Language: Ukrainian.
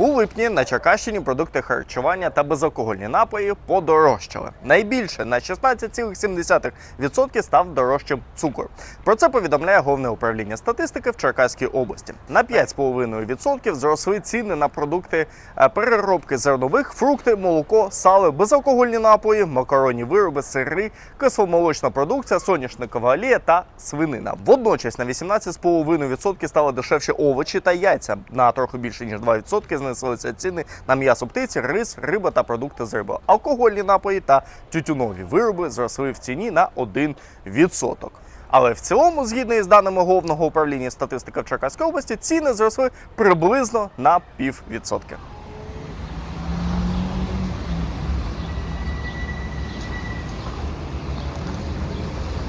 У липні на Черкащині продукти харчування та безалкогольні напої подорожчали. Найбільше на 16,7% став дорожчим цукор. Про це повідомляє головне управління статистики в Черкаській області. На 5,5% зросли ціни на продукти е, переробки зернових, фрукти, молоко, сало, безалкогольні напої, макаронні вироби, сири, кисломолочна продукція, соняшникова олія та свинина. Водночас на 18,5% стали дешевші овочі та яйця. На трохи більше ніж 2% знеслися ціни на м'ясо птиці, рис, риба та продукти з риби. Алкогольні напої та тютюнові вироби зросли в ціні на 1%. Але в цілому, згідно із даними головного управління статистики в Черкаській області, ціни зросли приблизно на піввідсотки.